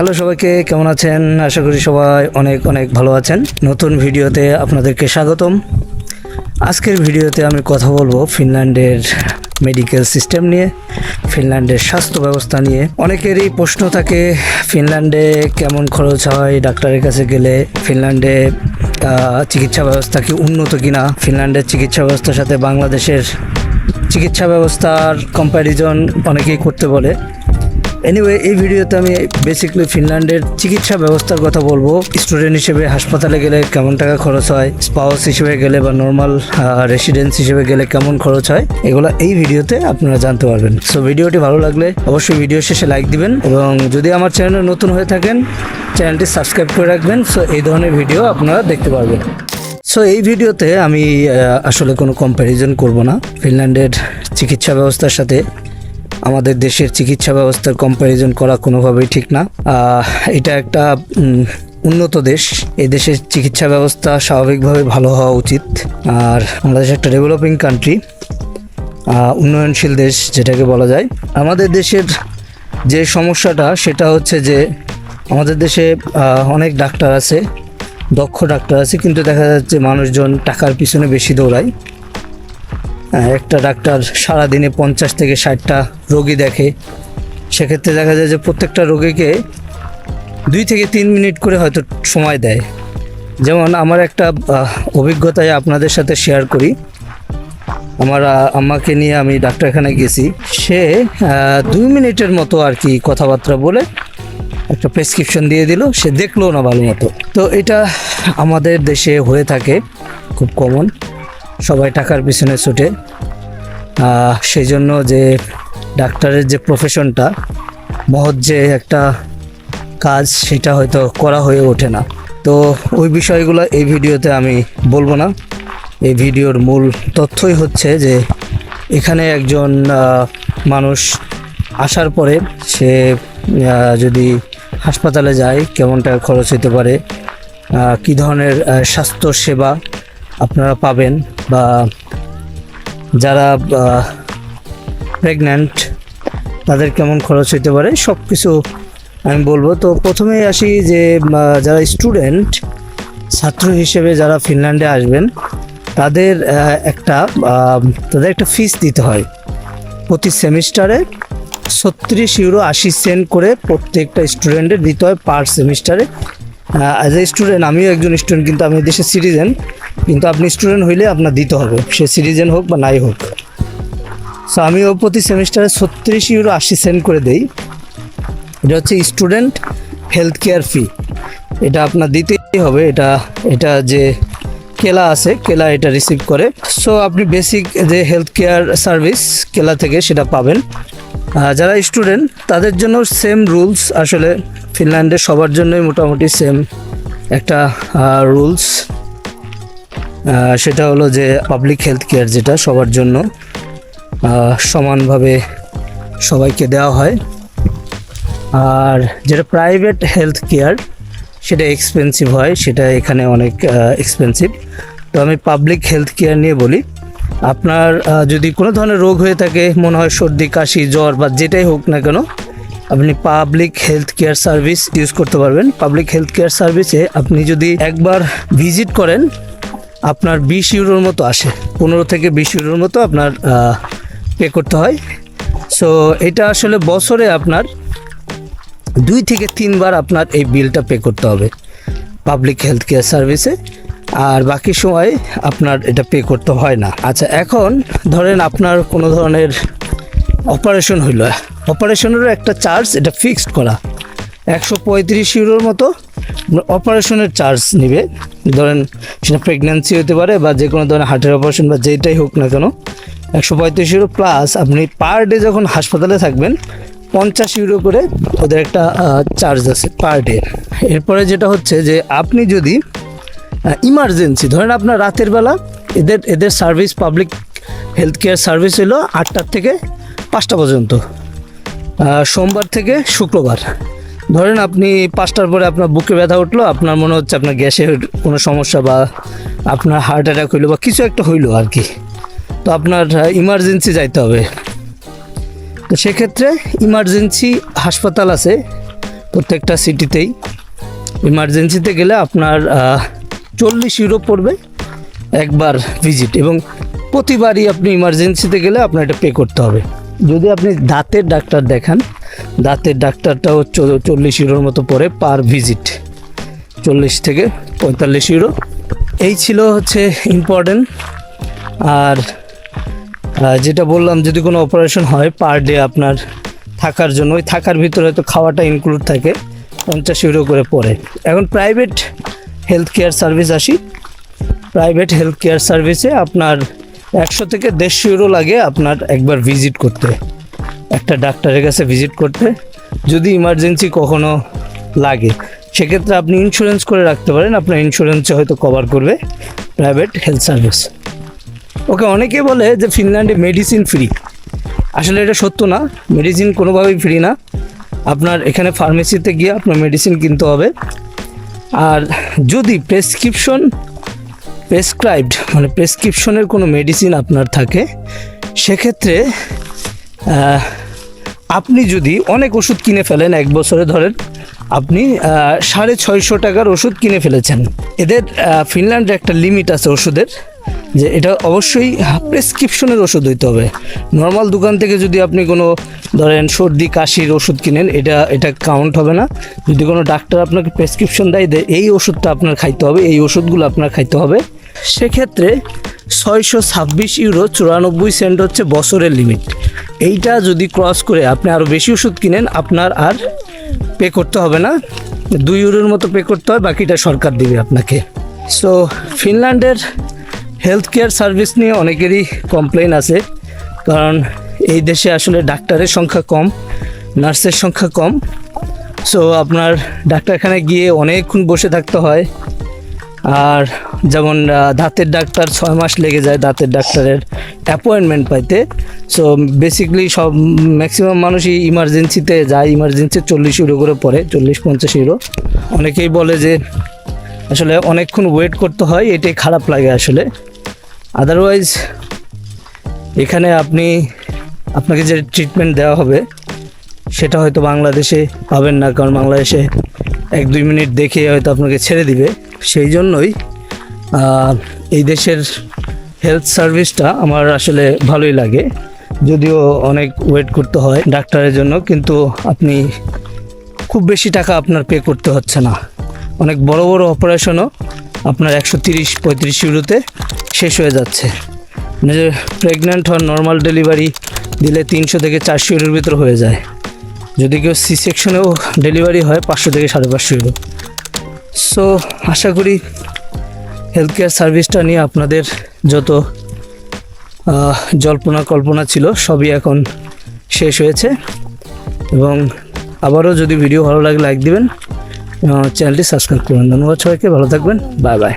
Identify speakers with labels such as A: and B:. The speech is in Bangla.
A: হ্যালো সবাইকে, কেমন আছেন? আশা করি সবাই অনেক অনেক ভালো আছেন। নতুন ভিডিওতে আপনাদেরকে স্বাগতম। আজকের ভিডিওতে আমি কথা বলব ফিনল্যান্ডের মেডিকেল সিস্টেম নিয়ে, ফিনল্যান্ডের স্বাস্থ্য ব্যবস্থা নিয়ে। অনেকেরই প্রশ্ন থাকে, ফিনল্যান্ডে কেমন খরচ হয়? ডাক্তারের কাছে গেলে ফিনল্যান্ডে চিকিৎসা ব্যবস্থা কি উন্নত কিনা? ফিনল্যান্ডের চিকিৎসা ব্যবস্থার সাথে বাংলাদেশের চিকিৎসা ব্যবস্থার কম্প্যারিজন অনেকেই করতে বলে। এনিওয়ে এই ভিডিওতে আমি বেসিক্যালি ফিনল্যান্ডের চিকিৎসা ব্যবস্থার কথা বলব। স্টুডেন্ট হিসেবে হাসপাতালে গেলে কেমন টাকা খরচ হয়? স্পাউস হিসেবে গেলে বা নর্মাল রেসিডেন্স হিসেবে গেলে কেমন খরচ হয়? এগুলো এই ভিডিওতে আপনারা জানতে পারবেন। সো ভিডিওটি ভালো লাগলে অবশ্যই ভিডিও শেষে লাইক দিবেন এবং যদি আমার চ্যানেলে নতুন হয়ে থাকেন চ্যানেলটি সাবস্ক্রাইব করে রাখবেন। সো এই ধরনের ভিডিও আপনারা দেখতে পারবেন। সো এই ভিডিওতে আমি আসলে কোনো কম্প্যারিজন করব না। ফিনল্যান্ডের চিকিৎসা ব্যবস্থার সাথে আমাদের দেশের চিকিৎসা ব্যবস্থার কম্প্যারিজন করা কোনোভাবেই ঠিক না। এটা একটা উন্নত দেশ। এই দেশের চিকিৎসা ব্যবস্থা স্বাভাবিকভাবে ভালো হওয়া উচিত। আর বাংলাদেশ একটা ডেভেলপিং কান্ট্রি উন্নয়নশীল দেশ যেটাকে বলা যায়। আমাদের দেশের যে সমস্যাটা, সেটা হচ্ছে যে আমাদের দেশে অনেক ডাক্তার আছে, দক্ষ ডাক্তার আছে, কিন্তু দেখা যাচ্ছে মানুষজন টাকার পিছনে বেশি দৌড়ায়। একটা ডাক্তার সারাদিনে পঞ্চাশ থেকে ষাটটা রোগী দেখে। সেক্ষেত্রে দেখা যায় যে প্রত্যেকটা রোগীকে দুই থেকে তিন মিনিট করে হয়তো সময় দেয়। যেমন আমার একটা অভিজ্ঞতায় আপনাদের সাথে শেয়ার করি। আমার আহ, আম্মাকে নিয়ে আমি ডাক্তারখানায় গেছি। সে দুই মিনিটের মতো আর কি কথাবার্তা বলে একটা প্রেসক্রিপশন দিয়ে দিল। সে দেখল না ভালো মতো। তো এটা আমাদের দেশে হয়ে থাকে খুব কমন সবাই টাকার পিছনে ছুটে। সেই জন্য যে ডাক্তারের যে প্রফেশনটা মহৎ যে একটা কাজ, সেটা হয়তো করা হয়ে ওঠে না। তো ওই বিষয়গুলো এই ভিডিওতে আমি বলব না। এই ভিডিওর মূল তথ্যই হচ্ছে যে, এখানে একজন মানুষ আসার পরে সে যদি হাসপাতালে যায়, কেমনটা খরচ হতে পারে কী ধরনের স্বাস্থ্য সেবা আপনারা পাবেন বা যারা প্রেগন্যান্ট তাদের কেমন খরচ হতে পারে সব কিছু আমি বলব। তো প্রথমেই আসি যে যারা স্টুডেন্ট ছাত্র হিসেবে যারা ফিনল্যান্ডে আসবেন, তাদের একটা তাদের একটা ফিস দিতে হয়। প্রতি সেমিস্টারে ছত্রিশ ইউরো আশি সেন্ট করে প্রত্যেকটা স্টুডেন্টের দিতে হয় পার সেমিস্টারে অ্যাজ এ স্টুডেন্ট আমিও একজন স্টুডেন্ট কিন্তু আমি দেশের সিটিজেন কিন্তু আপনি স্টুডেন্ট হইলে আপনার দিতে হবে। সে সিটিজেন হোক বা নাই হোক। সো আমিও প্রতি সেমিস্টারে ছত্রিশ ইউরো আশি সেন্ট করে দেই। এটা হচ্ছে স্টুডেন্ট হেলথ কেয়ার ফি এটা আপনার দিতেই হবে। এটা এটা যে কেলা আছে, কেলা এটা রিসিভ করে। সো আপনি বেসিক যে হেলথ কেয়ার সার্ভিস কেলা থেকে সেটা পাবেন। যারা স্টুডেন্ট তাদের জন্য সেম রুলস আসলে ফিনল্যান্ডে সবার জন্যই মোটামুটি সেম একটা রুলস সেটা হলো যে পাবলিক হেলথ কেয়ার যেটা সবার জন্য সমানভাবে সবাইকে দেওয়া হয়। আর যেটা প্রাইভেট হেলথ কেয়ার সেটা এক্সপেন্সিভ হয়, সেটা এখানে অনেক এক্সপেন্সিভ তো আমি পাবলিক হেলথ কেয়ার নিয়ে বলি আপনার যদি কোনো ধরনের রোগ হয়ে থাকে, মনে হয় সর্দি, কাশি, জ্বর বা যেটাই হোক না কেন, আপনি public health care service use করতে পারবেন। পাবলিক হেলথ কেয়ার সার্ভিসে আপনি যদি একবার ভিজিট করেন, আপনার বিশ ইউরোর মতো আসে। পনেরো থেকে বিশ ইউরোর মতো আপনার পে করতে হয়। সো এটা আসলে বছরে আপনার দুই থেকে তিনবার আপনার এই বিলটা পে করতে হবে। পাবলিক হেলথ কেয়ার সার্ভিসে আর বাকি সময় আপনার এটা পে করতে হয় না। আচ্ছা এখন ধরেন আপনার কোনো ধরনের অপারেশন হইল। অপারেশনেরও একটা চার্জ এটা ফিক্সড করা। একশো পঁয়ত্রিশ ইউরোর মতো অপারেশনের চার্জ নেবে। ধরেন সেটা প্রেগন্যান্সি হতে পারে বা যে কোনো ধরনের হার্টের অপারেশন বা যেটাই হোক না কেন। একশো পঁয়ত্রিশ ইউরো প্লাস আপনি পার ডে যখন হাসপাতালে থাকবেন, পঞ্চাশ ইউরো করে ওদের একটা চার্জ আছে পার ডে এরপরে যেটা হচ্ছে যে আপনি যদি ইমার্জেন্সি ধরেন আপনার রাতের বেলা এদের এদের service public health care service হলো আটটার থেকে পাঁচটা পর্যন্ত। সোমবার থেকে শুক্রবার। ধরেন আপনি পাঁচটার পরে আপনার বুকে ব্যথা উঠল, আপনার মনে হচ্ছে আপনার গ্যাসের কোনো সমস্যা বা আপনার হার্ট অ্যাটাক হইল বা কিছু একটা হইল আর কি। তো আপনার ইমার্জেন্সি যাইতে হবে। তো সেক্ষেত্রে ইমার্জেন্সি হাসপাতাল আছে প্রত্যেকটা সিটিতেই ইমার্জেন্সিতে গেলে আপনার চল্লিশ ইউরো পড়বে একবার ভিজিট এবং প্রতিবারই আপনি ইমার্জেন্সিতে গেলে আপনার এটা পে করতে হবে। যদি আপনি দাঁতের ডাক্তার দেখান, দাঁতের ডাক্তারটাও চল্লিশ ইউরোর মতো পড়ে পার ভিজিট চল্লিশ থেকে পঁয়তাল্লিশ ইউরো এই ছিল হচ্ছে ইম্পর্টেন্ট আর যেটা বললাম, যদি কোনো অপারেশন হয় পার ডে আপনার থাকার জন্য, ওই থাকার ভিতরে হয়তো খাওয়াটা ইনক্লুড থাকে, পঞ্চাশ ইউরো করে পড়ে। এখন প্রাইভেট হেলথ কেয়ার সার্ভিস আসি। প্রাইভেট হেলথ কেয়ার সার্ভিসে আপনার একশো থেকে দেড়শো ইউরো লাগে আপনার একবার ভিজিট করতে। একটা ডাক্তারের কাছে ভিজিট করতে, যদি ইমার্জেন্সি কখনো লাগে। সেক্ষেত্রে আপনি ইন্স্যুরেন্স করে রাখতে পারেন, আপনার ইন্স্যুরেন্সে হয়তো কভার করবে প্রাইভেট হেলথ সার্ভিস ওকে, অনেকে বলে যে ফিনল্যান্ডে মেডিসিন ফ্রি আসলে এটা সত্য না মেডিসিন কোনোভাবেই ফ্রি না। আপনার এখানে ফার্মেসিতে গিয়ে আপনার মেডিসিন কিনতে হবে। আর যদি প্রেসক্রিপশন প্রেসক্রাইবড মানে প্রেসক্রিপশনের কোনো মেডিসিন আপনার থাকে, সেক্ষেত্রে আপনি যদি অনেক ওষুধ কিনে ফেলেন, এক বছরে ধরেন, আপনি সাড়ে ছয়শো টাকার ওষুধ কিনে ফেলেছেন। এদের ফিনল্যান্ডের ফিনল্যান্ডে একটা লিমিট আছে ওষুধের। যে এটা অবশ্যই প্রেসক্রিপশনের ওষুধ হইতে হবে। নর্মাল দোকান থেকে যদি আপনি কোনো, ধরেন সর্দি, কাশির ওষুধ কিনেন, এটা এটা কাউন্ট হবে না। যদি কোনো ডাক্তার আপনাকে প্রেসক্রিপশন দেয় এই ওষুধটা আপনার খাইতে হবে, এই ওষুধগুলো আপনার খাইতে হবে, সেক্ষেত্রে ছয়শো ছাব্বিশ ইউরো চুরানব্বই সেন্ট হচ্ছে বছরের লিমিট এইটা যদি ক্রস করে আপনি আরও বেশি ওষুধ কিনেন, আপনার আর পে করতে হবে না। দুই ইউরোর মতো পে করতে হয়, বাকিটা সরকার দিবে আপনাকে। সো ফিনল্যান্ডের হেলথ কেয়ার সার্ভিস নিয়ে অনেকেরই কমপ্লেন আছে। কারণ এই দেশে আসলে ডাক্তারের সংখ্যা কম, নার্সের সংখ্যা কম। সো আপনার ডাক্তারখানায় গিয়ে অনেকক্ষণ বসে থাকতে হয়। আর যেমন দাঁতের ডাক্তার ছয় মাস লেগে যায় দাঁতের ডাক্তারের অ্যাপয়েন্টমেন্ট পাইতে। সো বেসিকলি সব ম্যাক্সিমাম মানুষই ইমার্জেন্সিতে যায় ইমার্জেন্সি চল্লিশ ইউরো করে পড়ে, চল্লিশ পঞ্চাশ ইউরো অনেকেই বলে যে, আসলে অনেকক্ষণ ওয়েট করতে হয়, এটাই খারাপ লাগে আসলে। আদারওয়াইজ এখানে আপনি, আপনাকে যে ট্রিটমেন্ট দেওয়া হবে, সেটা হয়তো বাংলাদেশে পাবেন না, কারণ বাংলাদেশে এক দুই মিনিট দেখে হয়তো আপনাকে ছেড়ে দিবে। সেই জন্যই এই দেশের হেলথ সার্ভিসটা আমার আসলে ভালোই লাগে। যদিও অনেক ওয়েট করতে হয় ডাক্তারের জন্য, কিন্তু আপনি খুব বেশি টাকা আপনার পে করতে হচ্ছে না। অনেক বড় বড় অপারেশনও আপনার একশো তিরিশ, পঁয়ত্রিশ ইউরোতে শেষ হয়ে যাচ্ছে। যে প্রেগন্যান্ট হওয়ার নর্মাল ডেলিভারি দিলে তিনশো থেকে চারশো ইউরোর ভিতর হয়ে যায়। যদি কেউ সি সেকশনেও ডেলিভারি হয়, পাঁচশো থেকে সাড়ে পাঁচশো ইউরো। সো আশা করি হেলথ কেয়ার সার্ভিসটা নিয়ে আপনাদের যত জল্পনা কল্পনা ছিল, সবই এখন শেষ হয়েছে। এবং আবারও যদি ভিডিও ভালো লাগে লাইক দিবেন। চ্যানেলটি সাবস্ক্রাইব করুন। ধন্যবাদ সবাইকে। ভালো থাকবেন। Bye bye